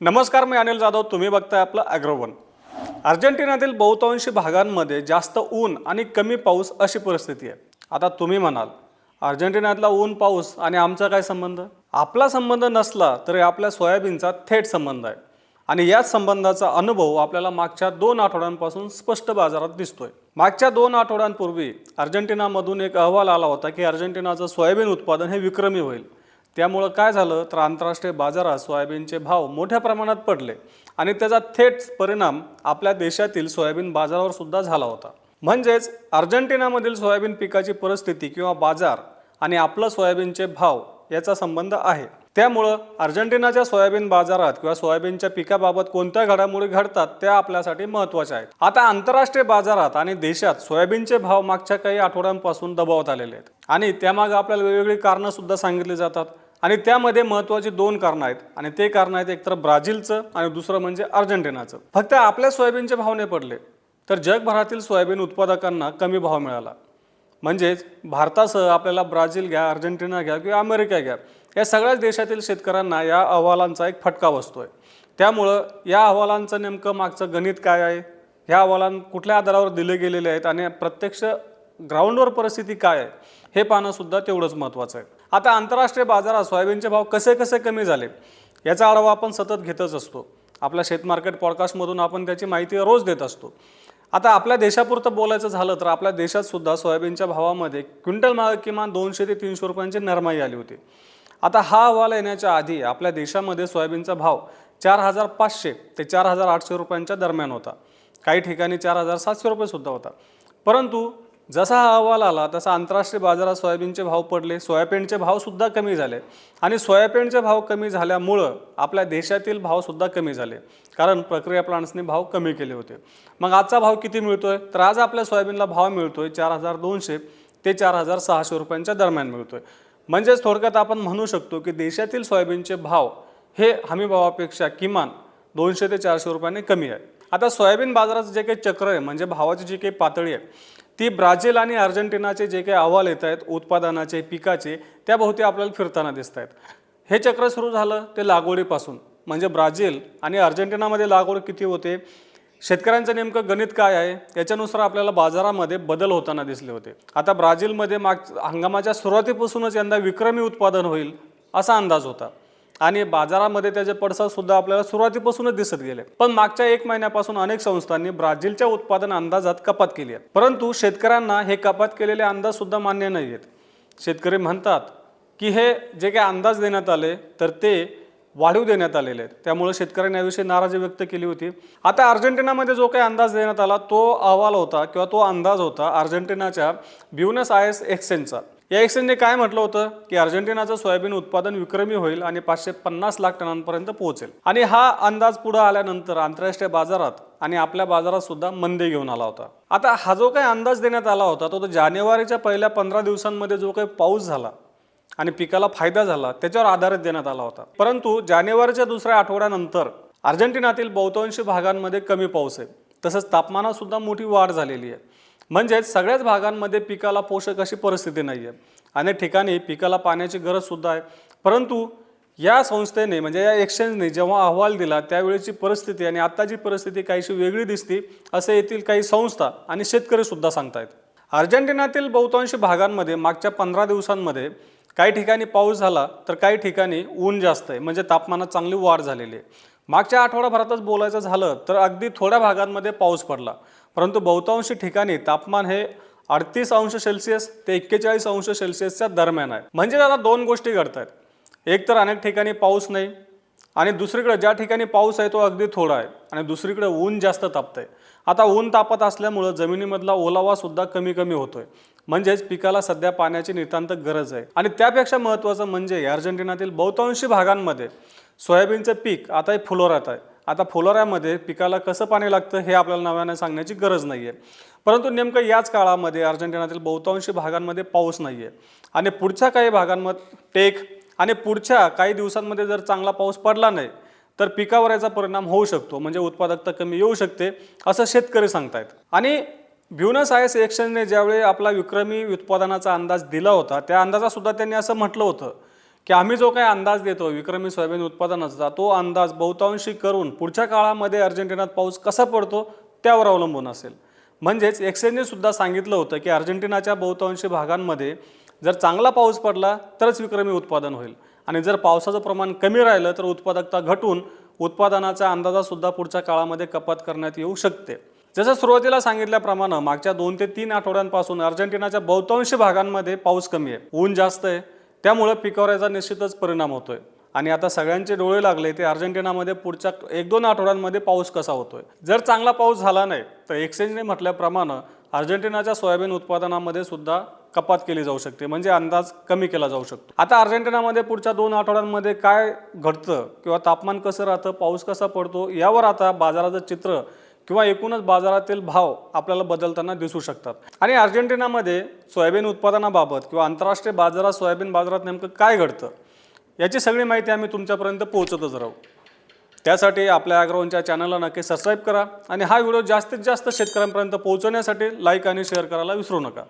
नमस्कार मी अनिल जाधव. तुम्ही बघताय आपलं ॲग्रोवन अर्जेंटिनातील बहुतांशी भागांमध्ये जास्त ऊन आणि कमी पाऊस अशी परिस्थिती आहे. आता तुम्ही म्हणाल अर्जेंटिनातला ऊन पाऊस आणि आमचा काय संबंध? आपला संबंध नसला तरी आपल्या सोयाबीनचा थेट संबंध आहे. आणि याच संबंधाचा अनुभव आपल्याला मागच्या दोन आठवड्यांपासून स्पष्ट बाजारात दिसतोय. मागच्या दोन आठवड्यांपूर्वी अर्जेंटिनामधून एक अहवाल आला होता की अर्जेंटिनाचं सोयाबीन उत्पादन हे विक्रमी होईल. त्यामुळं काय झालं तर आंतरराष्ट्रीय बाजारात सोयाबीनचे भाव मोठ्या प्रमाणात पडले आणि त्याचा थेट परिणाम आपल्या देशातील सोयाबीन बाजारावर सुद्धा झाला होता. म्हणजेच अर्जेंटिनामधील सोयाबीन पिकाची परिस्थिती किंवा बाजार आणि आपलं सोयाबीनचे भाव याचा संबंध आहे. त्यामुळं अर्जेंटिनाच्या सोयाबीन बाजारात किंवा सोयाबीनच्या पिकाबाबत कोणत्या घडामोडी घडतात त्या आपल्यासाठी महत्त्वाच्या आहेत. आता आंतरराष्ट्रीय बाजारात आणि देशात सोयाबीनचे भाव मागच्या काही आठवड्यांपासून दबावत आलेले आहेत आणि त्यामागे आपल्याला वेगवेगळी कारणं सुद्धा सांगितली जातात. आणि त्यामध्ये महत्त्वाची दोन कारणं आहेत. आणि ते कारणं आहेत एकतर ब्राझीलचं आणि दुसरं म्हणजे अर्जेंटिनाचं. फक्त आपल्या सोयाबीनचे भाव नाही पडले तर जगभरातील सोयाबीन उत्पादकांना कमी भाव मिळाला. म्हणजेच भारतासह आपल्याला ब्राझील घ्या अर्जेंटिना घ्या किंवा अमेरिका घ्या या सगळ्याच देशातील शेतकऱ्यांना या अहवालांचा एक फटका बसतो आहे त्यामुळं या अहवालांचं नेमकं मागचं गणित काय आहे? ह्या अहवालां कुठल्या आधारावर दिले गेलेले आहेत? आणि प्रत्यक्ष ग्राउंडवर परिस्थिती काय आहे? हे पाहणंसुद्धा तेवढंच महत्त्वाचं आहे. आता आंतरराष्ट्रीय बाजारात सोयाबीनचे भाव कसे कसे कमी झाले याचा आढावा आपण सतत घेतच असतो. आपल्या शेतमार्केट पॉडकास्टमधून आपण त्याची माहिती रोज देत असतो. आता आपल्या देशापुरतं बोलायचं झालं तर आपल्या देशात सुद्धा सोयाबीनच्या भावामध्ये क्विंटल मागे किमान दोनशे ते तीनशे रुपयांची नरमाई आली होती. आता हा अहवाल येण्याच्या आधी आपल्या देशामध्ये सोयाबीनचा भाव चार हजार पाचशे ते चार हजार आठशे रुपयांच्या दरम्यान होता. काही ठिकाणी चार हजार सातशे रुपयेसुद्धा होता. परंतु जसा हा अहवाल आला तसा आंतरराष्ट्रीय बाजारात सोयाबीनचे भाव पडले. सोयाबीनचे भावसुद्धा कमी झाले. आणि सोयाबीनचे भाव कमी झाल्यामुळं आपल्या देशातील भावसुद्धा कमी झाले. कारण प्रक्रिया प्लांट्सने भाव कमी केले होते. मग आजचा भाव किती मिळतो आहे तर आज आपल्या सोयाबीनला भाव मिळतो आहे चार हजार दोनशे ते चार हजार सहाशे रुपयांच्या दरम्यान मिळतो आहे म्हणजेच थोडक्यात आपण म्हणू शकतो की देशातील सोयाबीनचे भाव हे हमीभावापेक्षा किमान दोनशे ते चारशे रुपयांनी कमी आहे. आता सोयाबीन बाजाराचं जे काही चक्र आहे म्हणजे भावाची जी काही पातळी आहे ती ब्राझील आणि अर्जेंटिनाचे जे काही अहवाल येत आहेत उत्पादनाचे पिकाचे त्याभोवती आपल्याला फिरताना दिसत आहेत हे चक्र सुरू झालं ते लागवडीपासून. म्हणजे ब्राझील आणि अर्जेंटिनामध्ये लागवड किती होते शेतकऱ्यांचं नेमकं गणित काय आहे याच्यानुसार आपल्याला बाजारामध्ये बदल होताना दिसले होते. आता ब्राझीलमध्ये माग हंगामाच्या सुरुवातीपासूनच यंदा विक्रमी उत्पादन होईल असा अंदाज होता. आणि बाजारामध्ये त्याचे पडसाद सुद्धा आपल्याला सुरुवातीपासूनच दिसत गेले. पण मागच्या एक महिन्यापासून अनेक संस्थांनी ब्राझीलच्या उत्पादन अंदाजात कपात केली आहे. परंतु शेतकऱ्यांना हे कपात केलेले अंदाज सुद्धा मान्य नाही आहेत. शेतकरी म्हणतात की हे जे काही अंदाज देण्यात आले तर ते वाढीव देण्यात आलेले आहेत. त्यामुळे शेतकऱ्यांनी याविषयी नाराजी व्यक्त केली होती. आता अर्जेंटिनामध्ये जो काही अंदाज देण्यात आला तो अहवाल होता किंवा तो अंदाज होता अर्जेंटिनाच्या ब्युनस आयस एक्सचेंजचा. या एक्सचेंजने काय म्हटलं होतं? की अर्जेंटिनाचं सोयाबीन उत्पादन विक्रमी होईल आणि पाचशे पन्नास लाख टनांपर्यंत पोहोचेल. आणि हा अंदाज पुढे आल्यानंतर आंतरराष्ट्रीय बाजारात आणि आपल्या बाजारात सुद्धा मंदी घेऊन आला होता. आता हा जो काही अंदाज देण्यात आला होता तो तो जानेवारीच्या पहिल्या पंधरा दिवसांमध्ये जो काही पाऊस झाला आणि पिकाला फायदा झाला त्याच्यावर आधारित देण्यात आला होता. परंतु जानेवारीच्या दुसऱ्या आठवड्यानंतर अर्जेंटिनातील बहुतांशी भागांमध्ये कमी पाऊस आहे. तसंच तापमानात सुद्धा मोठी वाढ झालेली आहे. म्हणजेच सगळ्याच भागांमध्ये पिकाला पोषक अशी परिस्थिती नाही आहे अनेक ठिकाणी पिकाला पाण्याची गरजसुद्धा आहे. परंतु या संस्थेने म्हणजे या एक्सचेंजने जेव्हा अहवाल दिला त्यावेळेची परिस्थिती आणि आत्ताची परिस्थिती काहीशी वेगळी दिसते असे येथील काही संस्था आणि शेतकरीसुद्धा सांगतायत. अर्जेंटिनातील बहुतांशी भागांमध्ये मागच्या पंधरा दिवसांमध्ये काही ठिकाणी पाऊस झाला तर काही ठिकाणी ऊन जास्त आहे. म्हणजे तापमानात चांगली वाढ झालेली आहे. मागच्या आठवड्याभरातच बोलायचं झालं तर अगदी थोड्या भागांमध्ये पाऊस पडला. परंतु बहुतांशी ठिकाणी तापमान हे अडतीस अंश सेल्सिअस ते एक्केचाळीस अंश सेल्सिअसच्या दरम्यान आहे. म्हणजे आता दोन गोष्टी घडत आहेत एक तर अनेक ठिकाणी पाऊस नाही आणि दुसरीकडे ज्या ठिकाणी पाऊस आहे तो अगदी थोडा आहे आणि दुसरीकडे ऊन जास्त तापतंय. आता ऊन तापत असल्यामुळं जमिनीमधला ओलावासुद्धा कमी कमी होतोय. म्हणजेच पिकाला सध्या पाण्याची नितांत गरज आहे. आणि त्यापेक्षा महत्त्वाचं म्हणजे अर्जेंटिनातील बहुतांशी भागांमध्ये सोयाबीनचं पीक आता हे फुलोऱ्यात आहे. आता फुलोऱ्यामध्ये पिकाला कसं पाणी लागतं हे आपल्याला नव्याने सांगण्याची गरज नाही आहे परंतु नेमकं याच काळामध्ये अर्जेंटिनातील बहुतांशी भागांमध्ये पाऊस नाही आहे आणि पुढच्या काही भागांमध्ये टेक आणि पुढच्या काही दिवसांमध्ये जर चांगला पाऊस पडला नाही तर पिकावर याचा परिणाम होऊ शकतो. म्हणजे उत्पादकता कमी येऊ शकते असं शेतकरी सांगतायत. आणि ब्युनस आयस एक्सचेंजने ज्यावेळी आपला विक्रमी उत्पादनाचा अंदाज दिला होता त्या अंदाजासुद्धा त्यांनी असं म्हटलं होतं की आम्ही जो काही अंदाज देतो विक्रमी सोयाबीन उत्पादनाचा तो अंदाज बहुतांशी करून पुढच्या काळामध्ये अर्जेंटिनात पाऊस कसा पडतो त्यावर अवलंबून असेल. म्हणजेच एक्सचेंजने सुद्धा सांगितलं होतं की अर्जेंटिनाच्या बहुतांशी भागांमध्ये जर चांगला पाऊस पडला तरच विक्रमी उत्पादन होईल. आणि जर पावसाचं प्रमाण कमी राहिलं तर उत्पादकता घटून उत्पादनाच्या अंदाजासुद्धा पुढच्या काळामध्ये कपात करण्यात येऊ शकते. जसं सुरुवातीला सांगितल्याप्रमाणे मागच्या दोन ते तीन आठवड्यांपासून अर्जेंटिनाच्या बहुतांशी भागांमध्ये पाऊस कमी आहे. ऊन जास्त आहे. त्यामुळं पिकावर याचा निश्चितच परिणाम होतोय. आणि आता सगळ्यांचे डोळे लागले ते अर्जेंटिनामध्ये पुढच्या एक दोन आठवड्यांमध्ये पाऊस कसा होतोय? जर चांगला पाऊस झाला नाही तर एक्सचेंजने म्हटल्याप्रमाणे अर्जेंटिनाच्या सोयाबीन उत्पादनामध्ये सुद्धा कपात केली जाऊ शकते म्हणजे अंदाज कमी केला जाऊ शकतो. आता अर्जेंटिनामध्ये पुढच्या दोन आठवड्यांमध्ये काय घडतं किंवा तापमान कसं राहतं पाऊस कसा पडतो यावर आता बाजाराचं चित्र किंवा एकूणच बाजारातील भाव आपल्याला बदलताना दिसू शकतात. आणि अर्जेंटिनामध्ये सोयाबीन उत्पादनाबाबत किंवा आंतरराष्ट्रीय बाजारात सोयाबीन बाजारात नेमकं काय घडतं याची सगळी माहिती आम्ही तुमच्यापर्यंत पोहोचतच राहू. त्यासाठी आपल्या ॲग्रोवनच्या चॅनलला नक्की सबस्क्राईब करा आणि हा व्हिडिओ जास्तीत जास्त शेतकऱ्यांपर्यंत पोहोचवण्यासाठी लाईक आणि शेअर करायला विसरू नका.